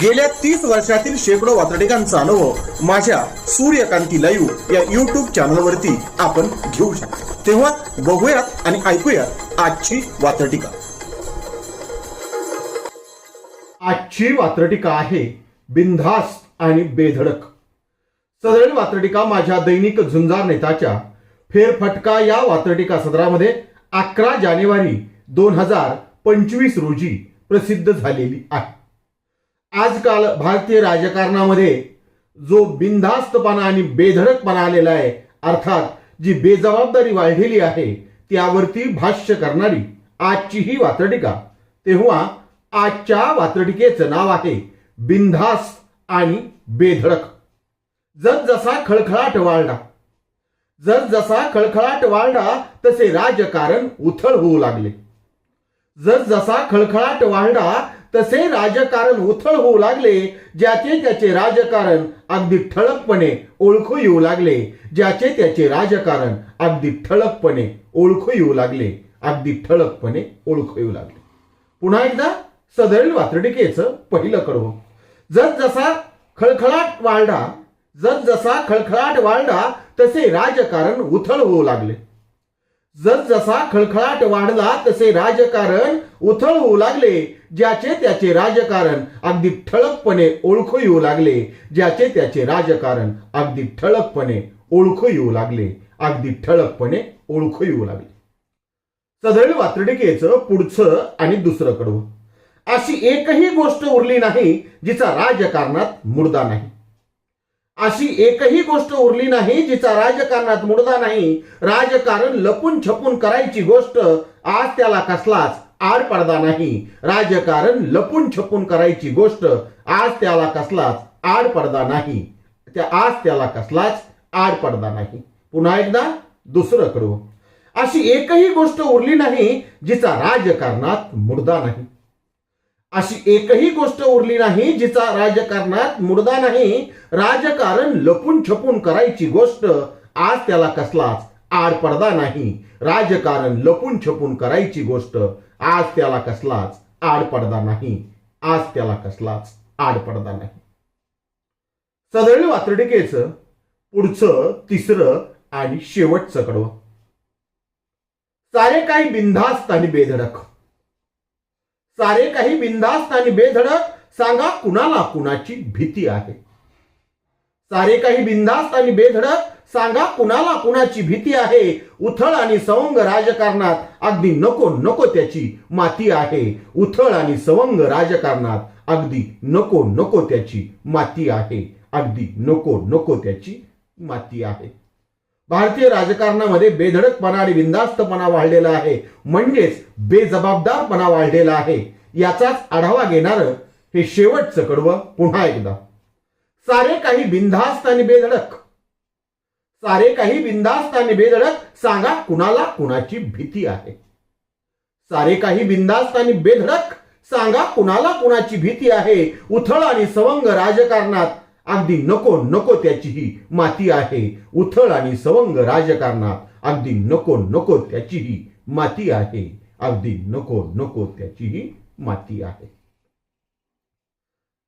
गेल्या तीस वर्षातील शेकडो वातडिकांचा अनुभव माझ्या सूर्यकांती लाईव्ह या युट्यूब चॅनलवरती आपण घेऊ शकतो. तेव्हा बघूयात आणि ऐकूयात आजची वातडिका आजची वात्रटिका आहे बिनधास्त आणि बेधडक. सदरील वात्रटिका माझ्या दैनिक झुंजार नेताच्या फेरफटका या वात्रटिका सदरामध्ये अकरा जानेवारी दोन हजार पंचवीस रोजी प्रसिद्ध झालेली आहे. आजकाल भारतीय राजकारणामध्ये जो बिनधास्तपणा आणि बेधडकपणा आलेला आहे अर्थात जी बेजबाबदारी वाढलेली आहे त्यावरती भाष्य करणारी आजची ही वात्रटिका. तेव्हा आजच्या वात्रटिकेचं नाव आहे बिनधास्त आणि बेधडक. जसा खळखळाट वाढला जसा खळखळाट वाढला तसे राजकारण उथळ होऊ लागले. जसा खळखळाट वाढला तसे राजकारण उथळ होऊ लागले ज्याचे त्याचे राजकारण अगदी ठळकपणे ओळखू येऊ लागले ज्याचे त्याचे राजकारण अगदी ठळकपणे ओळखू येऊ लागले अगदी ठळकपणे ओळखू येऊ लागले. पुन्हा एकदा सदरील वात्रटिकेचं पहिलं कडवं जस जसा खळखळाट वाढला जस जसा खळखळाट वाढला तसे राजकारण उथळ होऊ लागले. जसजसा खळखळाट वाढला तसे राजकारण उथळ होऊ लागले. ज्याचे त्याचे राजकारण अगदी ठळकपणे ओळखू येऊ लागले. ज्याचे त्याचे राजकारण अगदी ठळकपणे ओळखू येऊ लागले. अगदी ठळकपणे ओळखू येऊ लागले. सदरील वात्रटिकेचं पुढचं आणि दुसरं कडवं. अशी एकही गोष्ट उरली नाही जिचा राजकारणात मुर्दा नाही. अशी एकही गोष्ट उरली नाही जिचा राजकारणात मुडदा नाही. राजकारण लपून छपून करायची गोष्ट आज त्याला कसलाच आड पडदा नाही. राजकारण लपून छपून करायची गोष्ट आज त्याला कसलाच आड पडदा नाही. त्या आज त्याला कसलाच आड पडदा नाही. पुन्हा एकदा दुसरं करू. अशी एकही गोष्ट उरली नाही जिचा राजकारणात मुडदा नाही. अशी एकही गोष्ट उरली नाही जिचा राजकारणात मुर्दा नाही. राजकारण लपून छपून करायची गोष्ट आज त्याला कसलाच आड पडदा नाही. राजकारण लपून छपून करायची गोष्ट आज त्याला कसलाच आड पडदा नाही. आज त्याला कसलाच आड पडदा नाही. सदळ वात्रटिकेचं पुढचं तिसरं आणि शेवटचं कडवं. सारे काही बिनधास्त आणि बेधडक. सारे काही बिंदास्त आणि बेधडक. सांगा कुणाला कुणाची भीती आहे? सारे काही बिंदास्त आणि बेधडक. सांगा कुणाला कुणाची भीती आहे? उथळ आणि सवंग राजकारणात. अगदी नको नको त्याची माती आहे. उथळ आणि सवंग राजकारणात. अगदी नको नको त्याची माती आहे. अगदी नको नको त्याची माती आहे. भारतीय राजकारणामध्ये बेधडकपणा आणि बिंदास्तपणा वाढलेला आहे. म्हणजेच बेजबाबदारपणा वाढलेला आहे. याचाच आढावा घेणारं हे शेवटचं कडवं पुन्हा एकदा. सारे काही बिनधास्त आणि बेधडक. सारे काही बिंदास्त आणि बेधडक सांगा कुणाला कुणाची भीती आहे. सारे काही बिंदास्त आणि बेधडक सांगा कुणाला कुणाची भीती आहे. उथळ आणि सवंग राजकारणात अगदी नको नको त्याची ही माती आहे. उथळ आणि सवंग राजकारणात अगदी नको नको त्याची ही माती आहे. अगदी नको नको त्याची ही माती आहे.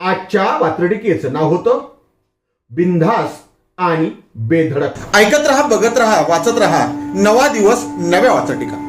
आजच्या वात्रटिकेचं नाव होतं बिंधास आणि बेधडक. ऐकत रहा बघत रहा वाचत रहा. नवा दिवस नव्या वाचटिका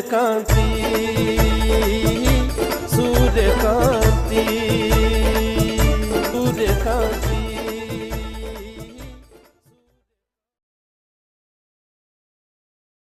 कांती